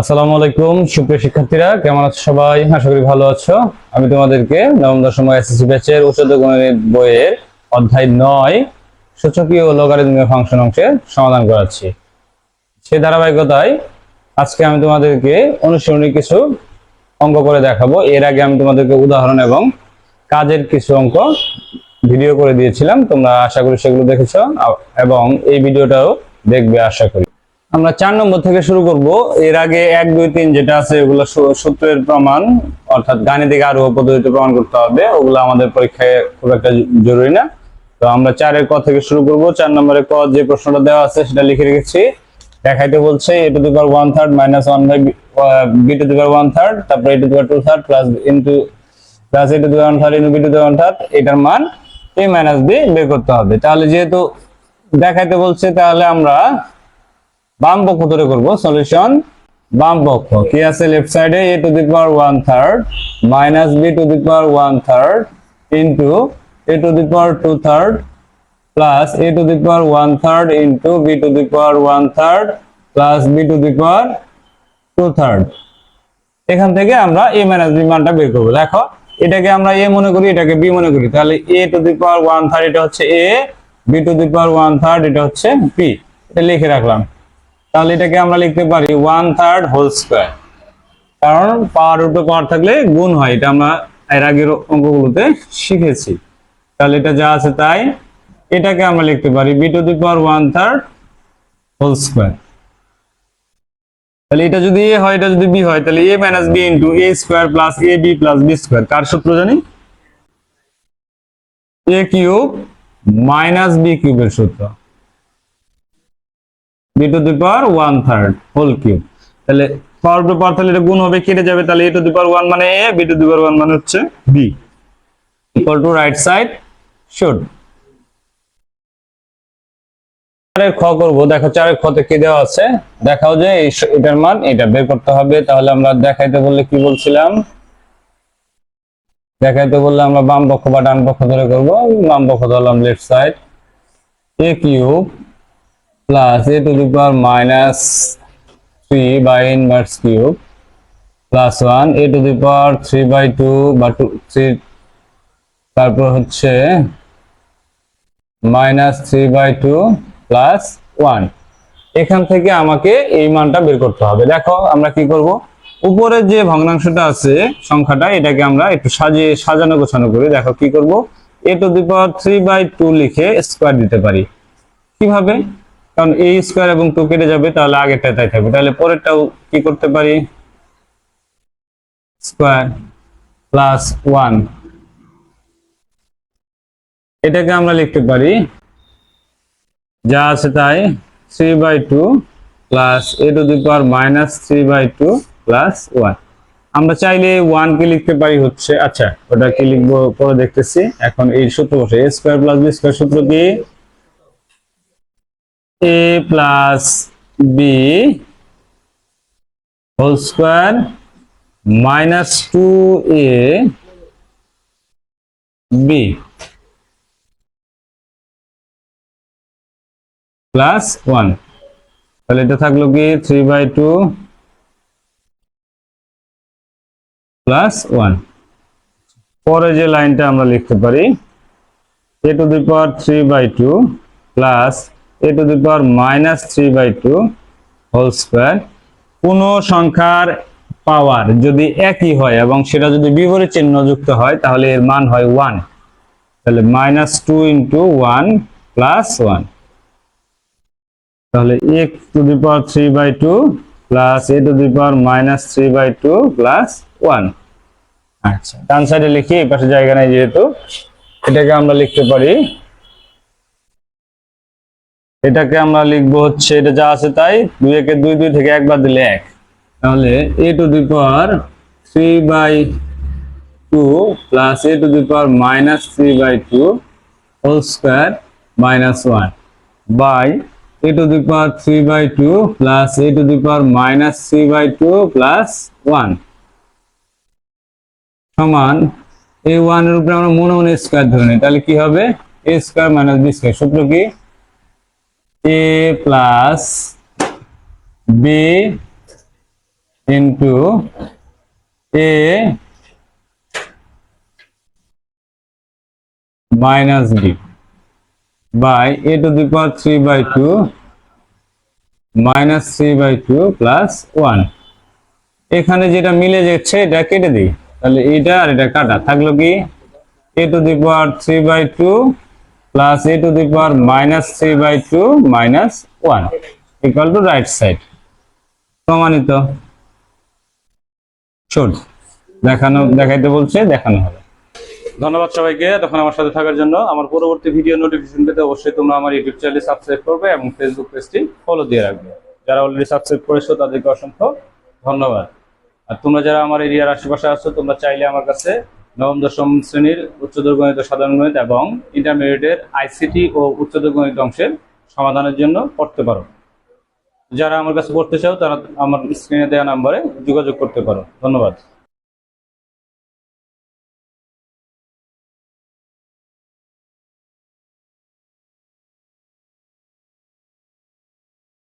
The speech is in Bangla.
আসসালামু আলাইকুম, সুপ্রিয় শিক্ষার্থীরা, কেমন আছো সবাই? আশা করি ভালো আছো। আমি তোমাদেরকে নবম দশম এসএসসি ব্যাচের উচ্চতর গণিত বইয়ের অধ্যায় নয়, সূচকীয় ও ফাংশন অংশের সমাধান করাচ্ছি। সেই ধারাবাহিকতায় আজকে আমি তোমাদেরকে অনুশীলনী কিছু অঙ্ক করে দেখাবো। এর আগে আমি তোমাদেরকে উদাহরণ এবং কাজের কিছু অঙ্ক ভিডিও করে দিয়েছিলাম। তোমরা আশা করি সেগুলো দেখেছ এবং এই ভিডিওটাও দেখবে, আশা করি। আমরা চার নম্বর থেকে শুরু করব। এর আগে এক, দুই, তিন যেটা আছে ওগুলো সূত্রের প্রমাণ, অর্থাৎ গাণিতিক আরও পদ্ধতিতে প্রমাণ করতে হবে। ওগুলো আমাদের পরীক্ষায় খুব একটা জরুরি না। তো আমরা চারের ক থেকে শুরু করব। চার নম্বরের ক যে প্রশ্নটা দেওয়া আছে, সেটা লিখে রেখেছি। দেখাইতে বলছে a to the power one third minus one by b to the power one third, তারপরে a to the power two third plus into, plus a to the one third into b to the one third, এটার মান এ মাইনাস বি বের করতে হবে। তাহলে যেহেতু দেখাইতে বলছে, তাহলে আমরা বাম পক্ষ ধরে করব সলিউশন বাম পক্ষ। কি আছে লেফট সাইডে a to the power one third minus b to the power one third into a to the power two third plus a to the power one third into b to the power one third plus b to the power two third এখান থেকে আমরা এ মাইনাস বি মানটা বের করব। দেখো, এটাকে আমরা এ মনে করি, এটাকে বি মনে করি। তাহলে a to the power one third এটা হচ্ছে a b to the power one third এটা হচ্ছে বি এটা লিখে রাখলাম। তাহলে এটাকে আমরা লিখতে পারি ওয়ান থার্ড হোল স্কোয়ার কারণ পাওয়ার রুটে পাওয়ার থাকলে গুণ হয়, এটা আমরা এর আগের অঙ্কগুলোতে শিখেছি। তাহলে এটা যা আছে তাই, এটাকে আমরা লিখতে পারি b to the power one third whole square তাহলে এটা যদি এ হয়, এটা যদি বি হয়, তাহলে a minus b into a square plus a b plus b square কার সূত্র জানি? এ কিউব মাইনাস বি কিউবের সূত্র। B to the power one third whole cube তাহলে পাওয়ার টু পাওয়ার তাহলে এটা গুণ হবে, কেটে যাবে, তাহলে a to the power one মানে a b to the power one মানে হচ্ছে b equal to right side should খ করব, দেখো চারের খতে কি দেওয়া আছে? দেখাও যে এটার মান, এটা বের করতে হবে, তাহলে আমরা দেখাইতে বললে কি বলছিলাম? দেখাইতে বললে আমরা বাম পক্ষ বা ডান পক্ষ ধরে করব, বাম পক্ষ ধরলাম left side a cube plus a to the power minus three by inverse cube plus one a to the power three by two বা টু থ্রি তারপর হচ্ছে minus three by two plus one এখান থেকে আমাকে এই মানটা বের করতে হবে। দেখো আমরা কি করব? উপরে যে ভগ্নাংশটা আছে সংখ্যাটা, এটাকে আমরা একটু সাজিয়ে সাজানো গোছানো করি দেখো কি করব? A to power three by two লিখে স্কোয়ার দিতে পারি। কীভাবে? কারণ এ স্কোয়ার এবং টু কেটে যাবে, তাহলে আগেরটা তাই থাকবে। তাহলে পরেরটাও কি করতে পারি? স্কোয়ার প্লাস ওয়ান এটাকে আমরা লিখতে পারি, যা আছে তাই three by two plus a to the power minus three by two plus one আমরা চাইলে ওয়ান কে লিখতে পারি হচ্ছে আচ্ছা ওটা কি লিখব, পরে দেখতেছি, এখন এই সূত্র বসে a square plus b square সূত্র কি plus b whole square minus two a b plus one তাহলে এটা থাকল কি three by two plus one পরে যে লাইনটা আমরা লিখতে পারি a to the power three by two plus a to the power minus three by two whole square কোনো সংখ্যার পাওয়ার যদি একই হয় এবং সেটা যদি বিপরীত চিহ্ন যুক্ত হয়, তাহলে এর মান হয় ওয়ান তাহলে minus two into one plus one তাহলে a to the power three by two plus a to the power minus three by two plus one আচ্ছা ডান সাইডে লিখি, এই পাশে জায়গা নেই যেহেতু, এটাকে আমরা লিখতে পারি এটাকে আমরা লিখব হচ্ছে, এটা যা আছে তাই, দুই একে দুই দুই থেকে একবার দিলে এক। তাহলে a to the power three by two plus a to the power minus three by two whole square minus one by a to the power 3 by 2 plus a to the power minus 3 by 2 plus 1 সমান এই ওয়ানের উপরে আমরা মনে মনে স্কোয়ার ধরে নিই। তাহলে কি হবে? A square minus b square. সূত্র কি? A plus b into a minus b by a to the power three by two minus three by two plus one এখানে যেটা মিলে যাচ্ছে, এটা কেটে দিই। তাহলে এটা আর এটা কাটা। থাকল কি? A to the power three by two plus a to the power minus three by two minus one equal to right side প্রমাণিত? শোন, দেখানো, দেখাইতে বলছে, দেখানো হবে। ধন্যবাদ সবাইকে তখন আমার সাথে থাকার জন্য। আমার পরবর্তী ভিডিও নোটিফিকেশন পেতে অবশ্যই তোমরা আমার ইউটিউব চ্যানেল সাবস্ক্রাইব করবে এবং ফেসবুক পেজটি ফলো দিয়ে রাখবে। যারা অলরেডি সাবস্ক্রাইব করেছ, তাদেরকে অসংখ্য ধন্যবাদ। আর তোমরা যারা আমার এরিয়ার আশেপাশে আছো, তোমরা চাইলে আমার কাছে নবম, দশম শ্রেণির উচ্চতর গণিত সাধারণ গণিত এবং ইন্টারমিডিয়েটের আইসিটি ও উচ্চতর গণিত অংশের সমাধানের জন্য পড়তে পারো। যারা আমার কাছে পড়তে চাও, তারা আমার স্ক্রিনে দেওয়া নাম্বারে যোগাযোগ করতে পারো। ধন্যবাদ।